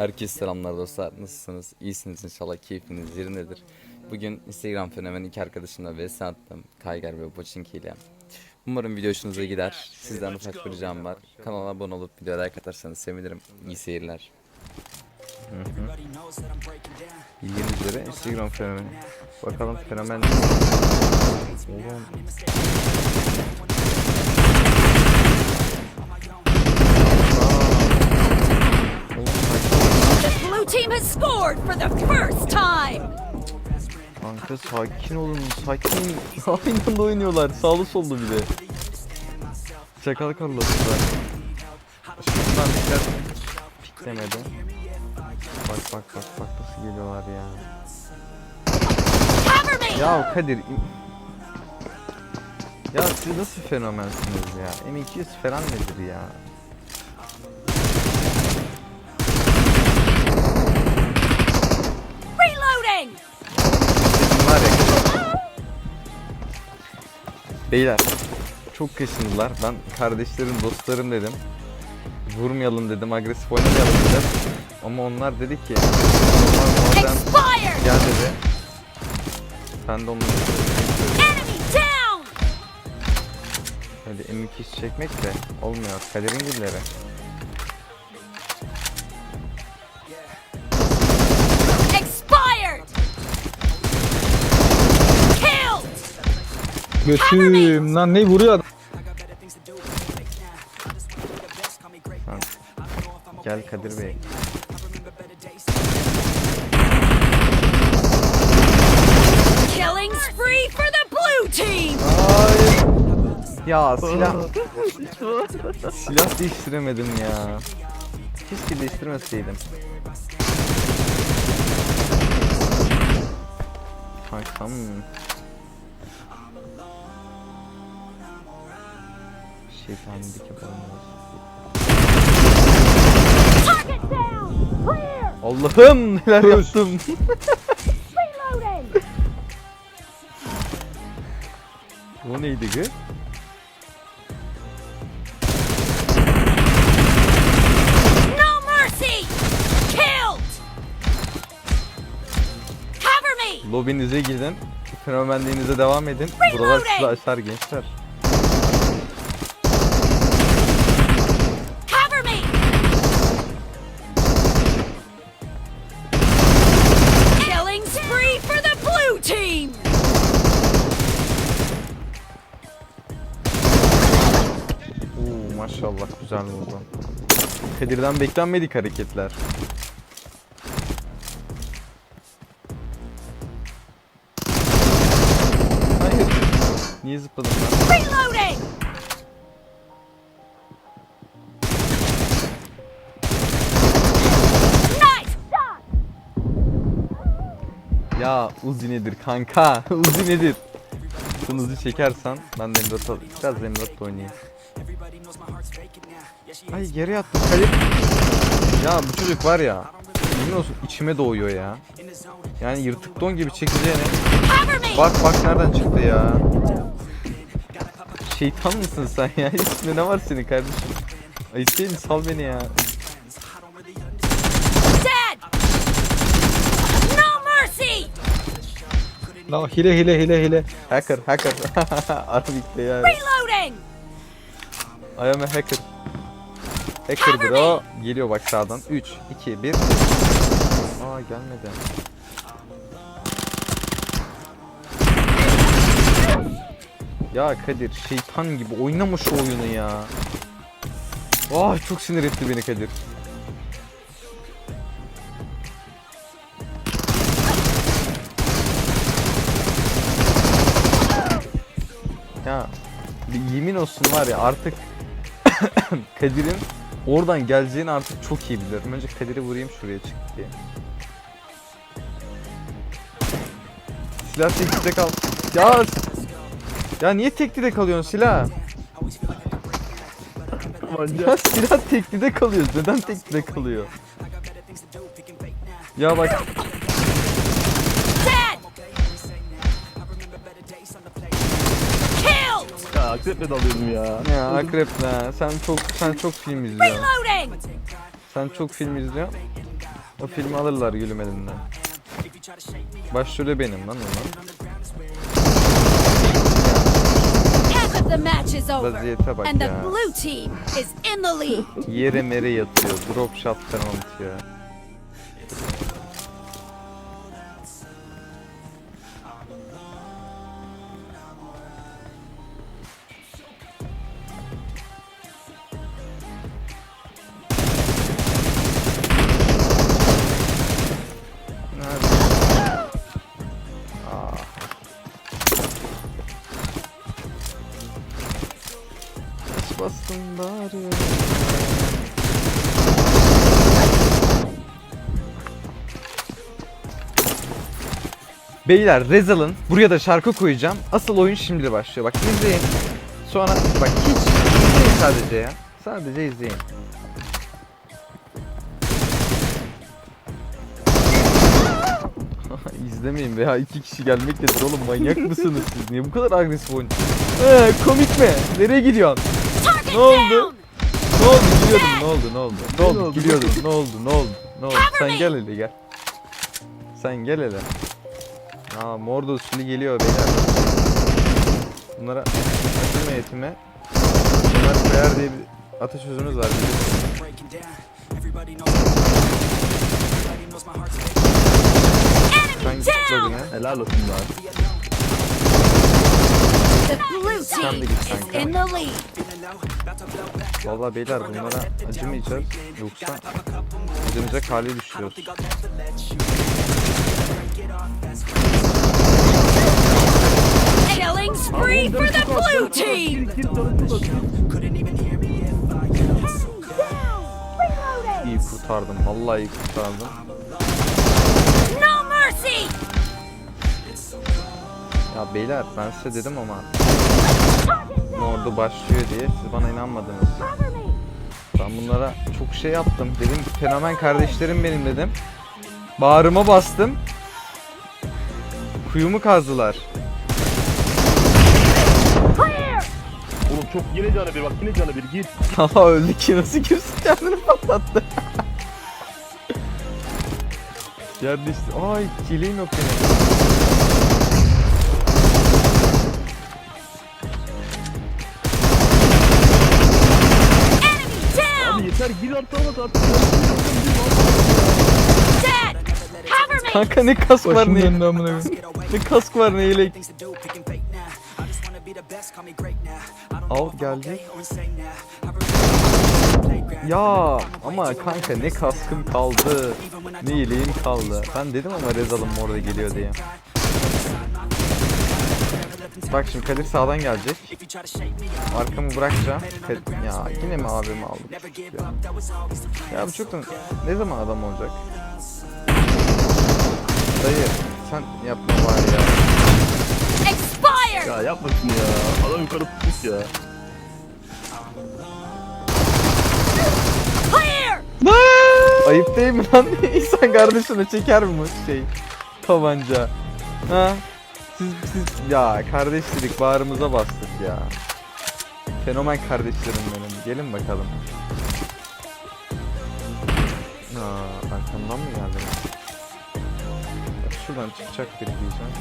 Herkese selamlar dostlar. Nasılsınız? İyisiniz inşallah. Keyfiniz yerindedir. Bugün Instagram fenomeni iki arkadaşımla vs attım. Kayger ve Boçinki ile. Umarım video hoşunuza gider. Sizden ufak bir ricam var. Kanala abone olup videoya like atarsanız sevinirim. İyi seyirler. Hı hı. Bildiğiniz üzere Instagram fenomeni. Bakalım fenomen. Oğlum. Team has scored for the first time. Kanka sakin olun sakin. Aynı anda oynuyorlar sağlı sollu bir de. Çakal karlasılar. Şuradan dikkat piklemedi. Bak bak bak bak nasıl geliyorlar ya. Ya Kadir. Ya siz nasıl fenomensiniz ya? M200 falan nedir ya? Beyler çok kaşındılar. Ben kardeşlerim, dostlarım dedim. Vurmayalım dedim, agresif oynamayalım dedim. Ama onlar dedi ki, oradan gel dedi. Ben de onları. Hadi M200 çekmek de olmuyor. Kaderin gülleri. Götüm lan ne vuruyor adam? Tamam. Gel Kadir Bey. Killing spree for the blue team. Ya silah... silah değiştiremedim ya. Keşke değiştirmeseydim. Kankam. Şeytanlık down. Clear. Allah'ım neler yaptım. Reloading. Bu neydi gı? No mercy. Killed. Cover me. Lobinize gidin. Fenomenliğinize devam edin. Buralar sizi aşar gençler. Maşallah güzel vurdu. Kadir'den beklenmedik hareketler. Hayır. Niye zıpladım ben? Ya Uzi nedir kanka? Uzi nedir? Uzi çekersen ben de M4 al. Biraz M4 oynayayım. Ay geri yattım Kadir. Ya bu çocuk var ya. Yemin olsun içime doğuyor ya. Yani yırtık don gibi çekeceğine. Bak bak nereden çıktı ya. Şeytan mısın sen ya? İçinde ne var senin kardeşim? Ay Hüseyin sal beni ya. No mercy. Lan hile hile hile hile. Hacker hacker. Arabik'te ya. Reloading. I am a hacker. Hacker bro. Geliyor bak sağdan. 3, 2, 1. Aa gelmedi. Ya Kadir şeytan gibi oynama şu oyunu ya. Ah çok sinir etti beni Kadir. Ya bir yemin olsun var ya artık Kadir'in oradan geleceğini artık çok iyi biliyorum. Önce Kadir'i vurayım şuraya çık diye. Silah tekte kal. Ya ya niye tekte kalıyorsun silah? ya silah tekte kalıyor. Neden tekte kalıyor? Ya bak Ya akreple dalıyordum ya. ya akrep ne? Sen çok sen çok film izliyorsun. Reloading. Sen çok film izliyorsun. O filmi alırlar gülüm elinden. Başrolü benim lan over. Vaziyete bak ya. Yere mere yatıyor. Drop shot penaltı ya. Beyler Rezal'ın buraya da şarkı koyacağım. Asıl oyun şimdi başlıyor. Bak izleyin. Sonra bak hiç izleyin sadece ya. Sadece izleyin. İzlemeyin veya iki kişi gelmek nedir oğlum manyak mısınız siz? Niye bu kadar agresif oynuyorsunuz? Ee, komik mi? Nereye gidiyorsun? Ne oldu? Ne oldu gülüyordun ne oldu ne oldu? Ne oldu gülüyordun ne oldu ne oldu ne oldu? Sen gel hele gel. Sen gel hele. Aa mordo usulü geliyor beyler. Bunlara akılma yetime. Bunlar koyar diye bir atasözümüz var. biliyorsun. Sen git lobine. Helal olsun blue Sen de git kanka. Vallahi beyler bunlara acımayacağız. Yoksa acınacak hale düşüyoruz. Team. İyi kurtardım. Vallahi iyi kurtardım. No mercy. Ya beyler ben size dedim ama ordu başlıyor diye siz bana inanmadınız. Ben bunlara çok şey yaptım. Dedim fenomen kardeşlerim benim dedim. Bağrıma bastım. Kuyumu kazdılar. Çok yine canı bir bak yine canı bir git. Ama öldü ki nasıl girsin kendini patlattı. Yerde işte. Ay kileğim yok benim. Abi yeter gir artık artık. Cover me. Kanka ne kask var ne? amına koyayım. Ne kask var ne yelek. Al geldi. Ya ama kanka ne kaskım kaldı. Ne yeleğim kaldı. Ben dedim ama Rezal'ım orada geliyor diye. Bak şimdi Kadir sağdan gelecek. Arkamı bırakacağım. Kad- Ya yine mi abimi aldık? Ya. ya bu çok da ne zaman adam olacak? Dayı sen yapma var ya. Ya yapmasın ya. Adam yukarı tutmuş ya. Ayıp değil mi lan? İnsan kardeşine çeker mi bu şey? Tabanca. Ha? Siz, siz ya kardeş dedik bağrımıza bastık ya. Fenomen kardeşlerim benim. Gelin bakalım. Aa, arkamdan mı geldin? Bak şuradan çıkacak biri diyeceğim.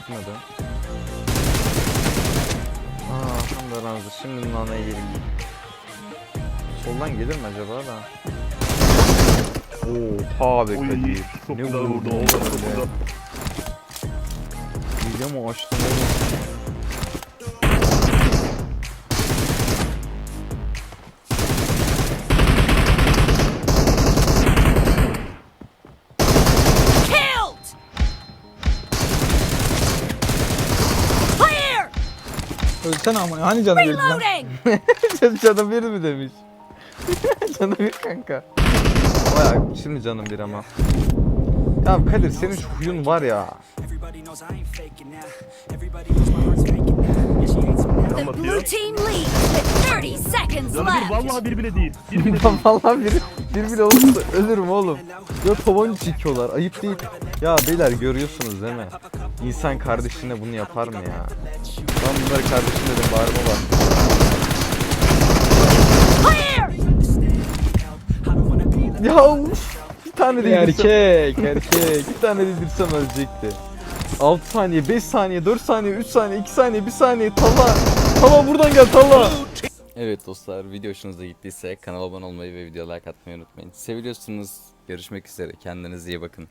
Çıkmadı. Aa, tam da ranzı. Şimdi nanaya gelin. Soldan gelir mi acaba da? Oha be Kadir. Ne vurdu. Oğlum çok öyle? güzel. Video mu açtın oğlum? Ölsene amına. Hani canı bir lan. Reloading. canım bir mi demiş? canım bir kanka. Baya şimdi canım bir ama. Ya Kadir senin şu huyun var ya. The blue team leads with 30 seconds Canı bir left. vallahi bir bile değil. Bir bile değil. Vallahi bir, bir bile olursa ölürüm oğlum. Ya tabanca çekiyorlar ayıp değil. Ya beyler görüyorsunuz değil mi? İnsan kardeşine bunu yapar mı ya? Ben bunları kardeşim dedim bak. Clear. Ya uf, bir tane de Erkek erkek. Bir tane dedirsem ölecekti. 6 saniye, 5 saniye, 4 saniye, 3 saniye, 2 saniye, 1 saniye. Talla. Talla buradan gel Talla. Evet dostlar video hoşunuza gittiyse kanala abone olmayı ve video like atmayı unutmayın. Seviliyorsunuz. Görüşmek üzere. Kendinize iyi bakın.